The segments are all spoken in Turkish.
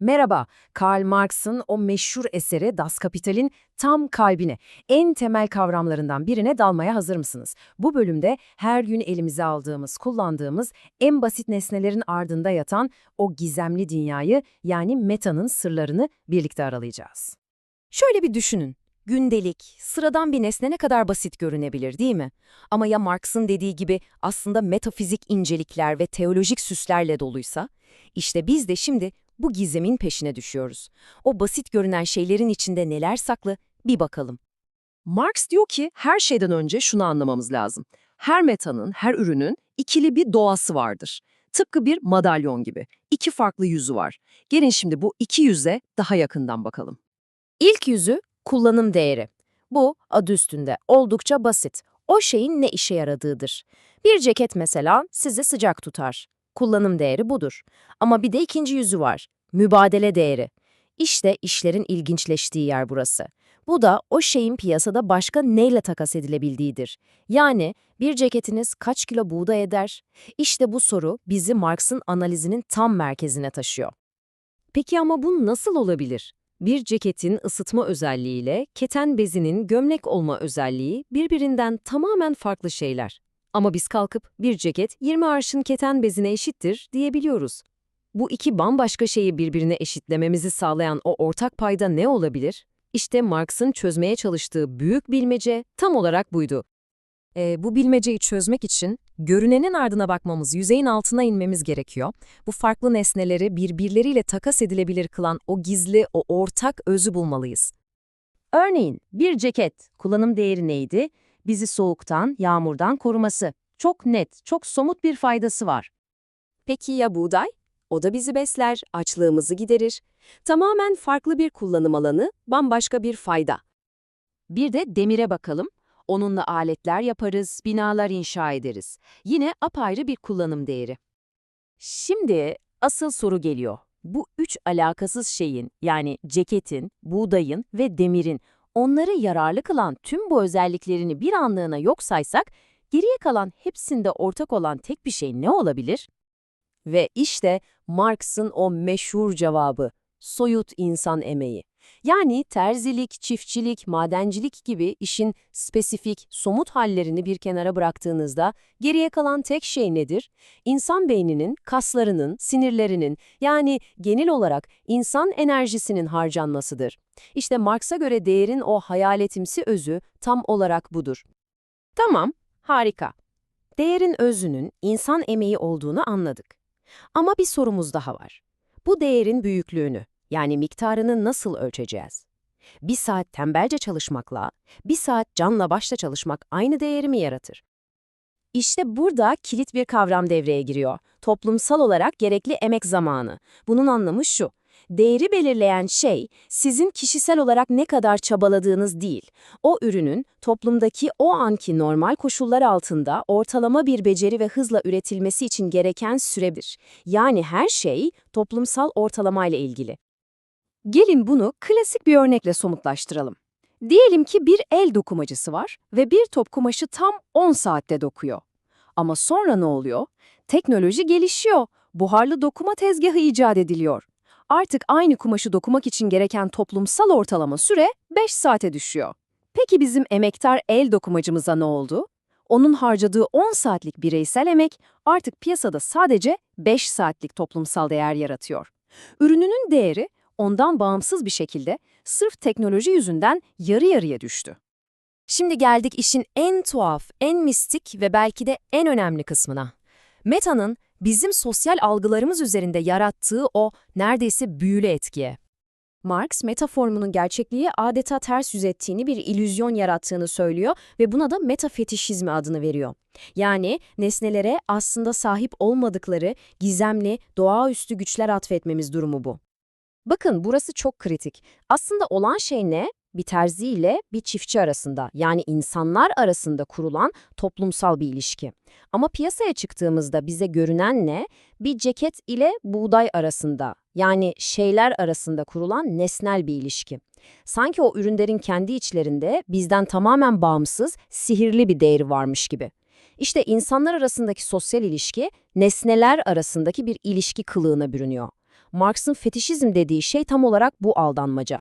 Merhaba, Karl Marx'ın o meşhur eseri Das Kapital'in tam kalbine, en temel kavramlarından birine dalmaya hazır mısınız? Bu bölümde her gün elimize aldığımız, kullandığımız en basit nesnelerin ardında yatan o gizemli dünyayı yani metanın sırlarını birlikte aralayacağız. Şöyle bir düşünün. Gündelik, sıradan bir nesne ne kadar basit görünebilir değil mi? Ama ya Marx'ın dediği gibi aslında metafizik incelikler ve teolojik süslerle doluysa? İşte biz de şimdi bu gizemin peşine düşüyoruz. O basit görünen şeylerin içinde neler saklı bir bakalım. Marx diyor ki her şeyden önce şunu anlamamız lazım. Her metanın, her ürünün ikili bir doğası vardır. Tıpkı bir madalyon gibi. İki farklı yüzü var. Gelin şimdi bu iki yüze daha yakından bakalım. İlk yüzü kullanım değeri. Bu adı üstünde oldukça basit. O şeyin ne işe yaradığıdır. Bir ceket mesela sizi sıcak tutar. Kullanım değeri budur. Ama bir de ikinci yüzü var. Mübadele değeri. İşte işlerin ilginçleştiği yer burası. Bu da o şeyin piyasada başka neyle takas edilebildiğidir. Yani bir ceketiniz kaç kilo buğday eder? İşte bu soru bizi Marx'ın analizinin tam merkezine taşıyor. Peki ama bu nasıl olabilir? Bir ceketin ısıtma özelliğiyle keten bezinin gömlek olma özelliği birbirinden tamamen farklı şeyler. Ama biz kalkıp bir ceket 20 arşın keten bezine eşittir diyebiliyoruz. Bu iki bambaşka şeyi birbirine eşitlememizi sağlayan o ortak payda ne olabilir? İşte Marx'ın çözmeye çalıştığı büyük bilmece tam olarak buydu. Ee, bu bilmeceyi çözmek için görünenin ardına bakmamız, yüzeyin altına inmemiz gerekiyor. Bu farklı nesneleri birbirleriyle takas edilebilir kılan o gizli, o ortak özü bulmalıyız. Örneğin bir ceket, kullanım değeri neydi? Bizi soğuktan, yağmurdan koruması. Çok net, çok somut bir faydası var. Peki ya buğday? O da bizi besler, açlığımızı giderir. Tamamen farklı bir kullanım alanı, bambaşka bir fayda. Bir de demire bakalım. Onunla aletler yaparız, binalar inşa ederiz. Yine apayrı bir kullanım değeri. Şimdi asıl soru geliyor. Bu üç alakasız şeyin yani ceketin, buğdayın ve demirin onları yararlı kılan tüm bu özelliklerini bir anlığına yok saysak, geriye kalan hepsinde ortak olan tek bir şey ne olabilir? Ve işte Marx'ın o meşhur cevabı, soyut insan emeği. Yani terzilik, çiftçilik, madencilik gibi işin spesifik, somut hallerini bir kenara bıraktığınızda geriye kalan tek şey nedir? İnsan beyninin, kaslarının, sinirlerinin yani genel olarak insan enerjisinin harcanmasıdır. İşte Marx'a göre değerin o hayaletimsi özü tam olarak budur. Tamam, harika. Değerin özünün insan emeği olduğunu anladık. Ama bir sorumuz daha var. Bu değerin büyüklüğünü, yani miktarını nasıl ölçeceğiz? Bir saat tembelce çalışmakla, bir saat canla başla çalışmak aynı değeri mi yaratır? İşte burada kilit bir kavram devreye giriyor. Toplumsal olarak gerekli emek zamanı. Bunun anlamı şu. Değeri belirleyen şey, sizin kişisel olarak ne kadar çabaladığınız değil. O ürünün toplumdaki o anki normal koşullar altında ortalama bir beceri ve hızla üretilmesi için gereken süredir. Yani her şey toplumsal ortalamayla ilgili. Gelin bunu klasik bir örnekle somutlaştıralım. Diyelim ki bir el dokumacısı var ve bir top kumaşı tam 10 saatte dokuyor. Ama sonra ne oluyor? Teknoloji gelişiyor. Buharlı dokuma tezgahı icat ediliyor. Artık aynı kumaşı dokumak için gereken toplumsal ortalama süre 5 saate düşüyor. Peki bizim emektar el dokumacımıza ne oldu? Onun harcadığı 10 saatlik bireysel emek artık piyasada sadece 5 saatlik toplumsal değer yaratıyor. Ürününün değeri ondan bağımsız bir şekilde sırf teknoloji yüzünden yarı yarıya düştü. Şimdi geldik işin en tuhaf, en mistik ve belki de en önemli kısmına. Meta'nın bizim sosyal algılarımız üzerinde yarattığı o neredeyse büyülü etkiye. Marx, meta formunun gerçekliği adeta ters yüz ettiğini bir ilüzyon yarattığını söylüyor ve buna da metafetişizmi adını veriyor. Yani nesnelere aslında sahip olmadıkları gizemli, doğaüstü güçler atfetmemiz durumu bu. Bakın burası çok kritik. Aslında olan şey ne? Bir terzi ile bir çiftçi arasında yani insanlar arasında kurulan toplumsal bir ilişki. Ama piyasaya çıktığımızda bize görünen ne? Bir ceket ile buğday arasında yani şeyler arasında kurulan nesnel bir ilişki. Sanki o ürünlerin kendi içlerinde bizden tamamen bağımsız, sihirli bir değeri varmış gibi. İşte insanlar arasındaki sosyal ilişki, nesneler arasındaki bir ilişki kılığına bürünüyor. Marx'ın fetişizm dediği şey tam olarak bu aldanmaca.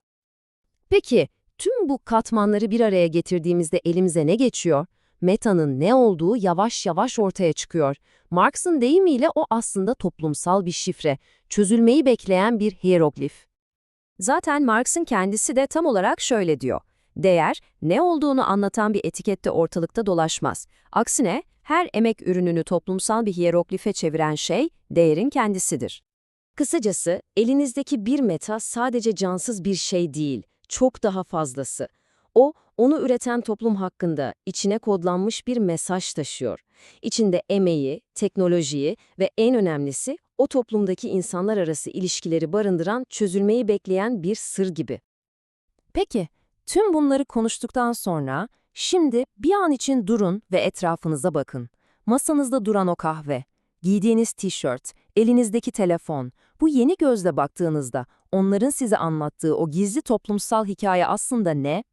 Peki, tüm bu katmanları bir araya getirdiğimizde elimize ne geçiyor? Meta'nın ne olduğu yavaş yavaş ortaya çıkıyor. Marx'ın deyimiyle o aslında toplumsal bir şifre, çözülmeyi bekleyen bir hieroglif. Zaten Marx'ın kendisi de tam olarak şöyle diyor. Değer, ne olduğunu anlatan bir etikette ortalıkta dolaşmaz. Aksine, her emek ürününü toplumsal bir hieroglife çeviren şey, değerin kendisidir. Kısacası, elinizdeki bir meta sadece cansız bir şey değil, çok daha fazlası. O, onu üreten toplum hakkında içine kodlanmış bir mesaj taşıyor. İçinde emeği, teknolojiyi ve en önemlisi o toplumdaki insanlar arası ilişkileri barındıran, çözülmeyi bekleyen bir sır gibi. Peki, tüm bunları konuştuktan sonra şimdi bir an için durun ve etrafınıza bakın. Masanızda duran o kahve, giydiğiniz tişört, elinizdeki telefon, bu yeni gözle baktığınızda onların size anlattığı o gizli toplumsal hikaye aslında ne?